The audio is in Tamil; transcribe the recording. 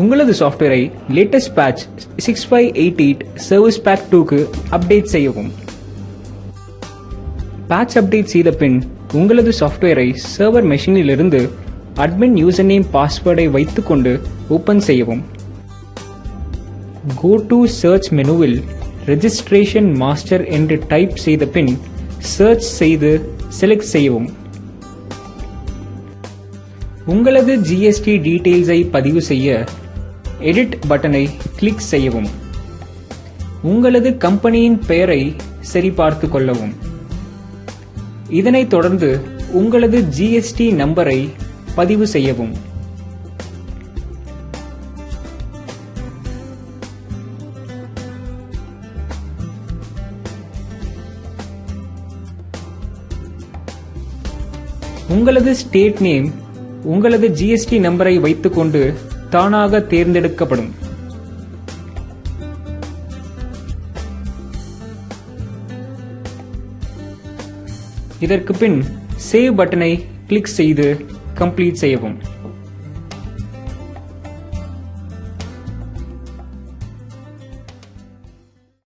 உங்களது சாஃப்ட்வேரை latest patch six five eight eight service pack டூக்கு அப்டேட் செய்யவும். பேட்ச் அப்டேட் செய்த பின் உங்களது சாஃப்ட்வேரை சர்வர் மெஷினிலிருந்து அட்மின் யூசர் நேம் பாஸ்வேர்டை வைத்துக்கொண்டு ஓப்பன் செய்யவும். கோ டு சர்ச் மெனுவில் ரெஜிஸ்ட்ரேஷன் மாஸ்டர் என்று டைப் செய்த பின் சர்ச் செய்து செலக்ட் செய்யவும். உங்களது ஜிஎஸ்டி டீடைல்ஸை பதிவு செய்ய எடிட் பட்டனை கிளிக் செய்யவும். உங்களது கம்பெனியின் பெயரை சரிபார்த்து கொள்ளவும். இதனைத் தொடர்ந்து உங்களது ஜிஎஸ்டி நம்பரை பதிவு செய்யவும். உங்களது ஸ்டேட் நேம் உங்களது ஜிஎஸ்டி நம்பரை வைத்துக்கொண்டு தானாக தேர்ந்தெடுக்கப்படும். இதற்கு பின் சேவ் பட்டனை கிளிக் செய்து கம்ப்ளீட் செய்யவும்.